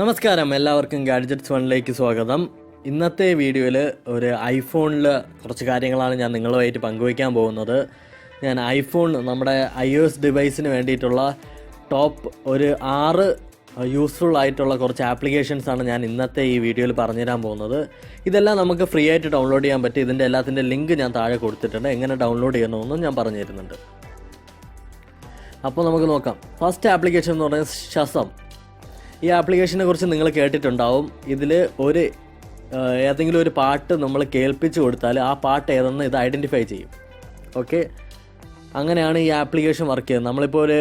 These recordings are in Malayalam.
നമസ്കാരം. എല്ലാവർക്കും ഗാഡ്ജറ്റ്സ് വണ്ണിലേക്ക് സ്വാഗതം. ഇന്നത്തെ വീഡിയോയിൽ ഒരു ഐഫോണിൽ കുറച്ച് കാര്യങ്ങളാണ് ഞാൻ നിങ്ങളുമായിട്ട് പങ്കുവയ്ക്കാൻ പോകുന്നത്. ഞാൻ ഐഫോൺ നമ്മുടെ ഐ ഒ എസ് ഡിവൈസിന് വേണ്ടിയിട്ടുള്ള ടോപ്പ് ഒരു ആറ് യൂസ്ഫുൾ ആയിട്ടുള്ള കുറച്ച് ആപ്ലിക്കേഷൻസാണ് ഞാൻ ഇന്നത്തെ ഈ വീഡിയോയിൽ പറഞ്ഞുതരാൻ പോകുന്നത്. ഇതെല്ലാം നമുക്ക് ഫ്രീ ആയിട്ട് ഡൗൺലോഡ് ചെയ്യാൻ പറ്റും. ഇതിന്റെ എല്ലാത്തിന്റെ ലിങ്ക് ഞാൻ താഴെ കൊടുത്തിട്ടുണ്ട്. എങ്ങനെ ഡൗൺലോഡ് ചെയ്യണമെന്നും ഞാൻ പറഞ്ഞു തരുന്നുണ്ട് അപ്പോൾ നമുക്ക് നോക്കാം. ഫസ്റ്റ് ആപ്ലിക്കേഷൻ എന്ന് പറയുന്നത് ഷസം ഈ ആപ്ലിക്കേഷനെ കുറിച്ച് നിങ്ങൾ കേട്ടിട്ടുണ്ടാവും. ഇതിൽ ഒരു ഏതെങ്കിലും ഒരു പാട്ട് നമ്മൾ കേൾപ്പിച്ച് കൊടുത്താൽ ആ പാട്ട് ഏതെന്ന് ഇത് ഐഡന്റിഫൈ ചെയ്യും. ഓക്കെ? അങ്ങനെയാണ് ഈ ആപ്ലിക്കേഷൻ വർക്ക് ചെയ്യുന്നത്. നമ്മളിപ്പോൾ ഒരു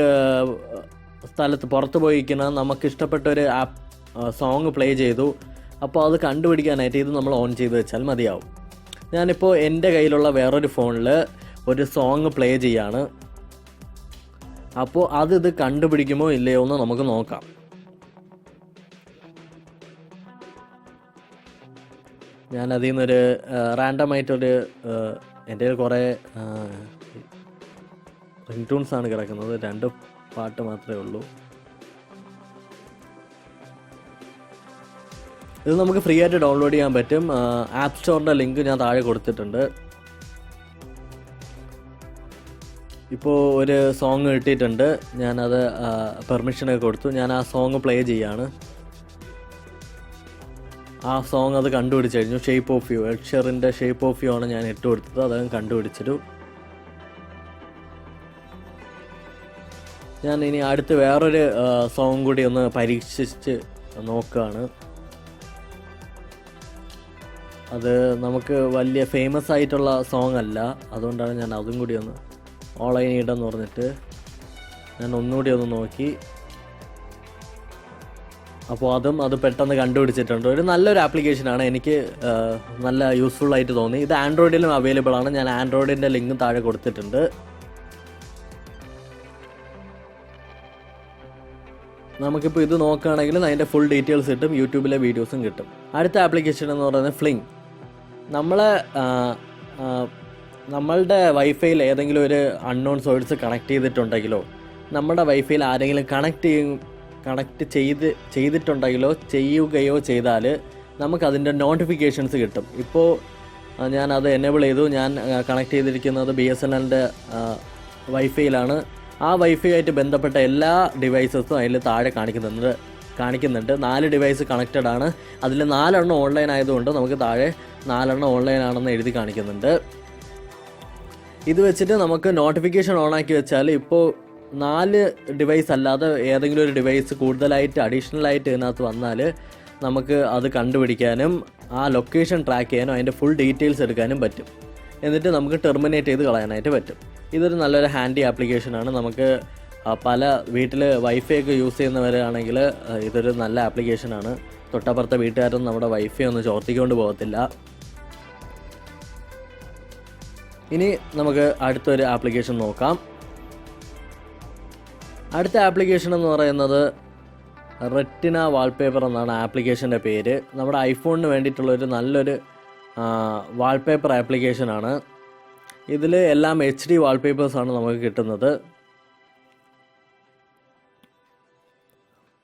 സ്ഥലത്ത് പുറത്ത് പോയിരിക്കുന്ന നമുക്ക് ഇഷ്ടപ്പെട്ട ഒരു ആപ്പ് സോങ് പ്ലേ ചെയ്തു. അപ്പോൾ അത് കണ്ടുപിടിക്കാനായിട്ട് ഇത് നമ്മൾ ഓൺ ചെയ്ത് വെച്ചാൽ മതിയാവും. ഞാനിപ്പോൾ എന്റെ കയ്യിലുള്ള വേറൊരു ഫോണിൽ ഒരു സോങ് പ്ലേ ചെയ്യാണ്. അപ്പോൾ അത് ഇത് കണ്ടുപിടിക്കുമോ ഇല്ലയോ എന്ന് നമുക്ക് നോക്കാം. ഞാൻ അതിൽ നിന്നൊരു റാൻഡമായിട്ടൊരു എന്റെ കുറേ റിംഗ് ടൂൺസ് ആണ് കിടക്കുന്നത്. രണ്ട് പാട്ട് മാത്രമേ ഉള്ളൂ. ഇത് നമുക്ക് ഫ്രീ ആയിട്ട് ഡൗൺലോഡ് ചെയ്യാൻ പറ്റും. ആപ്പ് സ്റ്റോറിന്റെ ലിങ്ക് ഞാൻ താഴെ കൊടുത്തിട്ടുണ്ട്. ഇപ്പോൾ ഒരു സോങ് കിട്ടിയിട്ടുണ്ട്. ഞാനത് പെർമിഷനൊക്കെ കൊടുത്തു. ഞാൻ ആ സോങ് പ്ലേ ചെയ്യാണ്. ആ സോങ് അത് കണ്ടുപിടിച്ച് കഴിഞ്ഞു ഷേപ്പ് ഓഫ് യു എഡ്ഷറിന്റെ ഷേപ്പ് ഓഫ് യു ആണ് ഞാൻ ഇട്ട് കൊടുത്തത്. അദ്ദേഹം കണ്ടുപിടിച്ചിട്ടു. ഞാൻ ഇനി അടുത്ത് വേറൊരു സോങ് കൂടി ഒന്ന് പരീക്ഷിച്ച് നോക്കുകയാണ് അത് നമുക്ക് വലിയ ഫേമസ് ആയിട്ടുള്ള സോങ് അല്ല. അതുകൊണ്ടാണ് ഞാൻ അതും കൂടി ഒന്ന് ഓൺലൈൻ ഇടെന്ന് പറഞ്ഞിട്ട് ഞാൻ ഒന്നുകൂടി ഒന്ന് നോക്കി. അപ്പോൾ അതും അത് പെട്ടെന്ന് കണ്ടുപിടിച്ചിട്ടുണ്ട്. ഒരു നല്ലൊരു ആപ്ലിക്കേഷനാണ് എനിക്ക് നല്ല യൂസ്ഫുൾ ആയിട്ട് തോന്നി. ഇത് ആൻഡ്രോയിഡിലും അവൈലബിൾ ആണ്. ഞാൻ ആൻഡ്രോയിഡിന്റെ ലിങ്ക് താഴെ കൊടുത്തിട്ടുണ്ട്. നമുക്കിപ്പോൾ ഇത് നോക്കുകയാണെങ്കിൽ അതിന്റെ ഫുൾ ഡീറ്റെയിൽസ് കിട്ടും. യൂട്യൂബിലെ വീഡിയോസും കിട്ടും. അടുത്ത ആപ്ലിക്കേഷൻ എന്ന് പറയുന്നത് ഫ്ലിങ് നമ്മൾ നമ്മളുടെ വൈഫൈയിൽ ഏതെങ്കിലും ഒരു അൺനോൺ സോഴ്സ് കണക്ട് ചെയ്തിട്ടുണ്ടെങ്കിലോ നമ്മുടെ വൈഫൈയിൽ ആരെങ്കിലും കണക്ട് ചെയ്യും കണക്ട് ചെയ്ത് ചെയ്തിട്ടുണ്ടെങ്കിലോ ചെയ്യുകയോ ചെയ്താൽ നമുക്കതിന്റെ നോട്ടിഫിക്കേഷൻസ് കിട്ടും. ഇപ്പോൾ ഞാൻ അത് എനേബിൾ ചെയ്തു. ഞാൻ കണക്ട് ചെയ്തിരിക്കുന്നത് ബി എസ് എൻ എല്ലിന്റെ വൈഫൈയിലാണ് ആ വൈഫൈ ആയിട്ട് ബന്ധപ്പെട്ട എല്ലാ ഡിവൈസസും അതിൽ താഴെ കാണിക്കുന്നുണ്ട് കാണിക്കുന്നുണ്ട്. നാല് ഡിവൈസ് കണക്റ്റഡ് ആണ്. അതിൽ നാലെണ്ണം ഓൺലൈൻ ആയതുകൊണ്ട് നമുക്ക് താഴെ നാലെണ്ണം ഓൺലൈൻ ആണെന്ന് എഴുതി കാണിക്കുന്നുണ്ട്. ഇത് വെച്ചിട്ട് നമുക്ക് നോട്ടിഫിക്കേഷൻ ഓൺ ആക്കി വെച്ചാൽ ഇപ്പോൾ നാല് ഡിവൈസ് അല്ലാതെ ഏതെങ്കിലും ഒരു ഡിവൈസ് കൂടുതലായിട്ട് അഡീഷണൽ ആയിട്ട് ഇതിനകത്ത് വന്നാൽ നമുക്ക് അത് കണ്ടുപിടിക്കാനും ആ ലൊക്കേഷൻ ട്രാക്ക് ചെയ്യാനും അതിന്റെ ഫുൾ ഡീറ്റെയിൽസ് എടുക്കാനും പറ്റും. എന്നിട്ട് നമുക്ക് ടെർമിനേറ്റ് ചെയ്ത് കളയാനായിട്ട് പറ്റും. ഇതൊരു നല്ലൊരു ഹാൻഡി ആപ്ലിക്കേഷനാണ് നമുക്ക് പല വീട്ടിൽ വൈഫൈ ഒക്കെ യൂസ് ചെയ്യുന്നവരാണെങ്കിൽ ഇതൊരു നല്ല ആപ്ലിക്കേഷനാണ് തൊട്ടപ്പുറത്തെ വീട്ടുകാരൊന്നും നമ്മുടെ വൈഫൈ ഒന്നും ചോർത്തിക്കൊണ്ട് പോകത്തില്ല. ഇനി നമുക്ക് അടുത്തൊരു ആപ്ലിക്കേഷൻ നോക്കാം. അടുത്ത ആപ്ലിക്കേഷൻ എന്ന് പറയുന്നത് റെറ്റിന വാൾപേപ്പർ എന്നാണ് ആപ്ലിക്കേഷന്റെ പേര്. നമ്മുടെ ഐഫോണിന് വേണ്ടിയിട്ടുള്ളൊരു നല്ലൊരു വാൾപേപ്പർ ആപ്ലിക്കേഷനാണ് ഇതിൽ എല്ലാം എച്ച് ഡി വാൾപേപ്പേഴ്സാണ് നമുക്ക് കിട്ടുന്നത്.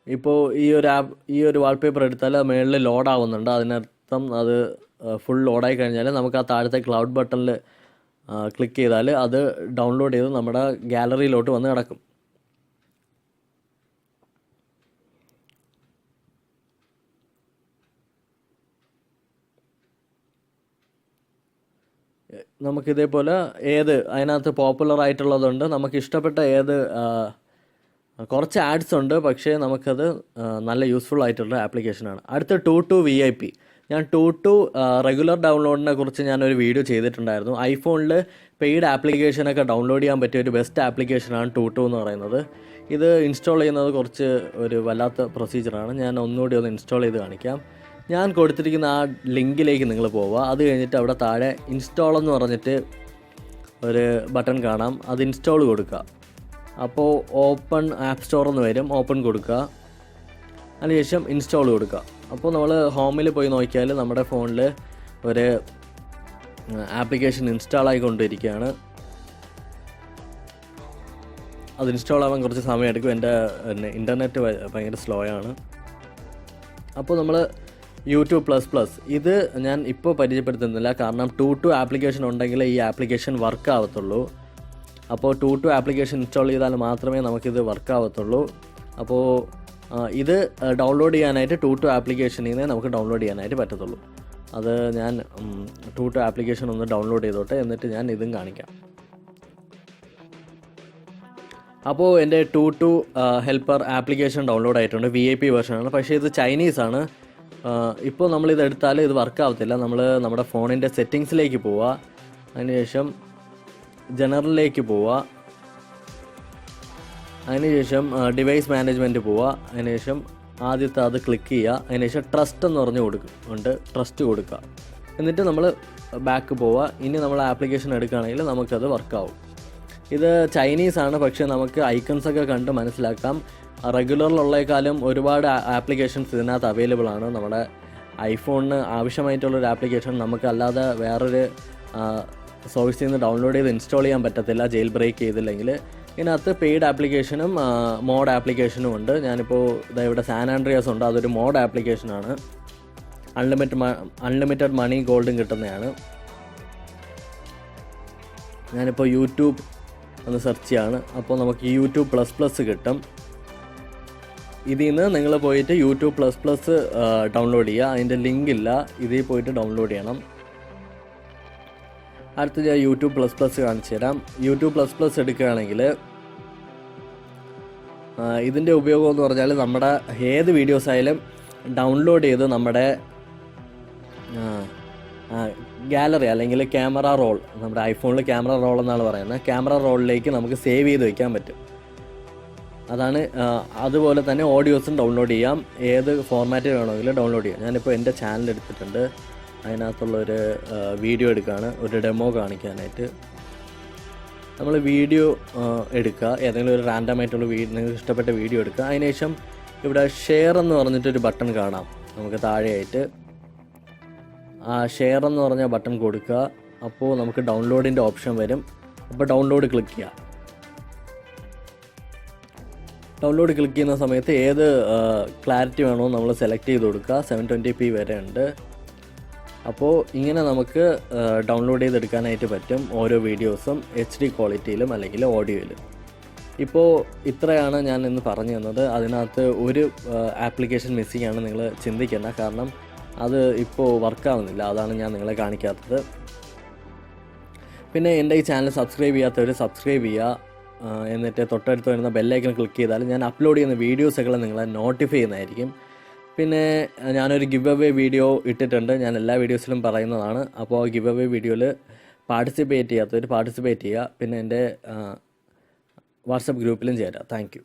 ഇപ്പോൾ ഈ ഒരു ആപ്പ് ഈ ഒരു വാൾപേപ്പർ എടുത്താൽ മുകളിൽ ലോഡാവുന്നുണ്ട് അതിനർത്ഥം അത് ഫുൾ ലോഡായി കഴിഞ്ഞാൽ നമുക്ക് ആ താഴത്തെ ക്ലൗഡ് ബട്ടണിൽ ക്ലിക്ക് ചെയ്താൽ അത് ഡൗൺലോഡ് ചെയ്ത് നമ്മുടെ ഗാലറിയിലോട്ട് വന്ന് കിടക്കും. നമുക്കിതേപോലെ ഏത് അതിനകത്ത് പോപ്പുലർ ആയിട്ടുള്ളതുണ്ട്. നമുക്ക് ഇഷ്ടപ്പെട്ട ഏത് കുറച്ച് ആഡ്സ് ഉണ്ട്. പക്ഷേ നമുക്കത് നല്ല യൂസ്ഫുൾ ആയിട്ടുള്ള ആപ്ലിക്കേഷനാണ് അടുത്ത to to V I P ഞാൻ ടു ടു റെഗുലർ ഡൗൺലോഡിനെ കുറിച്ച് ഞാനൊരു വീഡിയോ ചെയ്തിട്ടുണ്ടായിരുന്നു. ഐഫോണിൽ പെയ്ഡ് ആപ്ലിക്കേഷനൊക്കെ ഡൗൺലോഡ് ചെയ്യാൻ പറ്റിയ ഒരു ബെസ്റ്റ് ആപ്ലിക്കേഷനാണ് ടു ടു എന്ന് പറയുന്നത്. ഇത് ഇൻസ്റ്റാൾ ചെയ്യുന്നത് കുറച്ച് ഒരു വല്ലാത്ത പ്രൊസീജിയറാണ് ഞാൻ ഒന്നുകൂടി ഒന്ന് ഇൻസ്റ്റാൾ ചെയ്ത് കാണിക്കാം. ഞാൻ കൊടുത്തിരിക്കുന്ന ആ ലിങ്കിലേക്ക് നിങ്ങൾ പോവുക. അത് കഴിഞ്ഞിട്ട് അവിടെ താഴെ ഇൻസ്റ്റാൾ എന്ന് പറഞ്ഞിട്ട് ഒരു ബട്ടൺ കാണാം. അത് ഇൻസ്റ്റാൾ കൊടുക്കുക. അപ്പോൾ ഓപ്പൺ ആപ്പ് സ്റ്റോർ എന്ന് വരും. ഓപ്പൺ കൊടുക്കുക. അതിനുശേഷം ഇൻസ്റ്റാൾ കൊടുക്കുക. അപ്പോൾ നമ്മൾ ഹോമിൽ പോയി നോക്കിയാൽ നമ്മുടെ ഫോണിൽ ഒരു ആപ്ലിക്കേഷൻ ഇൻസ്റ്റാൾ ആയിക്കൊണ്ടിരിക്കുകയാണ്. അത് ഇൻസ്റ്റാൾ ആവാൻ കുറച്ച് സമയം എടുക്കും എന്റെ ഇന്റർനെറ്റ് ഭയങ്കര സ്ലോ ആണ്. അപ്പോൾ നമ്മൾ യൂട്യൂബ് പ്ലസ് പ്ലസ്. ഇത് ഞാൻ ഇപ്പോൾ പരിചയപ്പെടുത്തുന്നില്ല. കാരണം ടു ടു ആപ്ലിക്കേഷൻ ഉണ്ടെങ്കിൽ ഈ ആപ്ലിക്കേഷൻ വർക്ക് ആവത്തുള്ളൂ. അപ്പോൾ ടു ടു ആപ്ലിക്കേഷൻ ഇൻസ്റ്റാൾ ചെയ്താൽ മാത്രമേ നമുക്കിത് വർക്ക് ആവത്തുള്ളൂ. അപ്പോൾ ഇത് ഡൗൺലോഡ് ചെയ്യാനായിട്ട് ടു ടു ആപ്ലിക്കേഷനിൽ നിന്ന് നമുക്ക് ഡൗൺലോഡ് ചെയ്യാനായിട്ട് പറ്റത്തുള്ളൂ. അത് ഞാൻ ടു ടു ആപ്ലിക്കേഷൻ ഒന്ന് ഡൗൺലോഡ് ചെയ്തോട്ടെ. എന്നിട്ട് ഞാൻ ഇതും കാണിക്കാം. അപ്പോൾ എന്റെ to to helper application download ആയിട്ടുണ്ട്. വി ഐ പി വെർഷനാണ്. പക്ഷേ ഇത് ചൈനീസ് ആണ് നമ്മൾ ഇത് എടുത്താൽ ഇത് വർക്ക് ആവത്തില്ല. നമ്മൾ നമ്മുടെ ഫോണിന്റെ സെറ്റിങ്സിലേക്ക് പോവുക അതിനുശേഷം ജനറലിലേക്ക് പോവുക അതിനുശേഷം ഡിവൈസ് മാനേജ്മെന്റ് പോവുക അതിനുശേഷം ആദ്യത്തെ അത് ക്ലിക്ക് ചെയ്യുക അതിനുശേഷം ട്രസ്റ്റ് എന്ന് പറഞ്ഞു കൊടുക്കും ഉണ്ട് ട്രസ്റ്റ് കൊടുക്കുക എന്നിട്ട് നമ്മൾ ബാക്ക് പോവുക ഇനി നമ്മൾ ആപ്ലിക്കേഷൻ എടുക്കുകയാണെങ്കിൽ നമുക്കത് വർക്കാവും ഇത് ചൈനീസാണ് പക്ഷേ നമുക്ക് ഐക്കൺസൊക്കെ കണ്ട് മനസ്സിലാക്കാം. റെഗുലറിലുള്ളേക്കാളും ഒരുപാട് ആപ്ലിക്കേഷൻസ് ഇതിനകത്ത് അവൈലബിൾ ആണ്. നമ്മുടെ ഐഫോണിന് ആവശ്യമായിട്ടുള്ളൊരു ആപ്ലിക്കേഷൻ. നമുക്കല്ലാതെ വേറൊരു സോഴ്സിൽ നിന്ന് ഡൗൺലോഡ് ചെയ്ത് ഇൻസ്റ്റാൾ ചെയ്യാൻ പറ്റത്തില്ല ജയിൽ ബ്രേക്ക് ചെയ്തില്ലെങ്കിൽ. ഇതിനകത്ത് പെയ്ഡ് ആപ്ലിക്കേഷനും മോഡ് ആപ്ലിക്കേഷനും ഉണ്ട്. ഞാനിപ്പോൾ ഇതാ ഇവിടെ സാൻ ആൻഡ്രിയാസ് ഉണ്ട്. അതൊരു മോഡ് ആപ്ലിക്കേഷനാണ് അൺലിമിറ്റഡ് അൺലിമിറ്റഡ് മണി ഗോൾഡും കിട്ടുന്നതാണ് ഞാനിപ്പോൾ യൂട്യൂബ് ഒന്ന് സെർച്ച് ചെയ്യാണ്. അപ്പോൾ നമുക്ക് യൂട്യൂബ് പ്ലസ് പ്ലസ് കിട്ടും. ഇതിൽ നിന്ന് നിങ്ങൾ പോയിട്ട് യൂട്യൂബ് പ്ലസ് പ്ലസ് ഡൗൺലോഡ് ചെയ്യുക. അതിന്റെ ലിങ്ക് ഇല്ല. ഇതിൽ പോയിട്ട് ഡൗൺലോഡ് ചെയ്യണം. അടുത്ത് ഞാൻ യൂട്യൂബ് പ്ലസ് പ്ലസ് കാണിച്ചു തരാം. യൂട്യൂബ് പ്ലസ് പ്ലസ് എടുക്കുകയാണെങ്കിൽ ഇതിന്റെ ഉപയോഗം എന്ന് പറഞ്ഞാൽ നമ്മുടെ ഏത് വീഡിയോസ് ആയാലും ഡൗൺലോഡ് ചെയ്ത് നമ്മുടെ ഗാലറി അല്ലെങ്കിൽ ക്യാമറ റോൾ നമ്മുടെ ഐഫോണിൽ ക്യാമറ റോൾ എന്നാണ് പറയുന്നത്. ക്യാമറ റോളിലേക്ക് നമുക്ക് സേവ് ചെയ്ത് വയ്ക്കാൻ പറ്റും. അതാണ് അതുപോലെ തന്നെ ഓഡിയോസും ഡൗൺലോഡ് ചെയ്യാം. ഏത് ഫോർമാറ്റിൽ വേണമെങ്കിലും ഡൗൺലോഡ് ചെയ്യാം. ഞാനിപ്പോൾ എന്റെ ചാനൽ എടുത്തിട്ടുണ്ട്. അതിനകത്തുള്ളൊരു വീഡിയോ എടുക്കുകയാണ് ഒരു ഡെമോ കാണിക്കാനായിട്ട്. നമ്മൾ വീഡിയോ എടുക്കുക. ഏതെങ്കിലും ഒരു റാൻഡം ആയിട്ടുള്ള വീ നിങ്ങൾക്ക് ഇഷ്ടപ്പെട്ട വീഡിയോ എടുക്കുക. അതിനുശേഷം ഇവിടെ ഷെയർ എന്ന് പറഞ്ഞിട്ടൊരു ബട്ടൺ കാണാം. നമുക്ക് താഴെയായിട്ട്. ആ ഷെയർ എന്ന് പറഞ്ഞ ബട്ടൺ കൊടുക്കുക. അപ്പോൾ നമുക്ക് ഡൗൺലോഡിന്റെ ഓപ്ഷൻ വരും. അപ്പോൾ ഡൗൺലോഡ് ക്ലിക്ക് ചെയ്യുക ഡൗൺലോഡ് ക്ലിക്ക് ചെയ്യുന്ന സമയത്ത് ഏത് ക്ലാരിറ്റി വേണോ നമ്മൾ സെലക്ട് ചെയ്ത് കൊടുക്കുക. സെവൻ ട്വന്റി പി വരെ ഉണ്ട്. അപ്പോൾ ഇങ്ങനെ നമുക്ക് ഡൗൺലോഡ് ചെയ്തെടുക്കാനായിട്ട് പറ്റും ഓരോ വീഡിയോസും എച്ച് ഡി ക്വാളിറ്റിയിലും അല്ലെങ്കിൽ ഓഡിയോയിലും ഇപ്പോൾ ഇത്രയാണ് ഞാൻ ഇന്ന് പറഞ്ഞു തന്നത്. അതിനകത്ത് ഒരു ആപ്ലിക്കേഷൻ മിസ്സിംഗ് നിങ്ങൾ ചിന്തിക്കേണ്ട. കാരണം അത് ഇപ്പോൾ വർക്കാവുന്നില്ല അതാണ് ഞാൻ നിങ്ങളെ കാണിക്കാത്തത്. പിന്നെ എന്റെ ഈ ചാനൽ സബ്സ്ക്രൈബ് ചെയ്യാത്തവർ സബ്സ്ക്രൈബ് ചെയ്യുക. എന്നിട്ട് തൊട്ടടുത്ത് വരുന്ന ബെല്ലൈക്കൺ ക്ലിക്ക് ചെയ്താൽ ഞാൻ അപ്ലോഡ് ചെയ്യുന്ന വീഡിയോസൊക്കെ നിങ്ങളെ നോട്ടിഫൈ ചെയ്യുന്നതായിരിക്കും. പിന്നെ ഞാനൊരു ഗിവ് അവേ വീഡിയോ ഇട്ടിട്ടുണ്ട്. ഞാൻ എല്ലാ വീഡിയോസിലും പറയുന്നതാണ്. അപ്പോൾ ഗിവ് അവേ വീഡിയോയിൽ പാർട്ടിസിപ്പേറ്റ് ചെയ്യാത്തവർ പാർട്ടിസിപ്പേറ്റ് ചെയ്യുക. പിന്നെ എന്റെ വാട്സപ്പ് ഗ്രൂപ്പിലും ചേരാം. താങ്ക്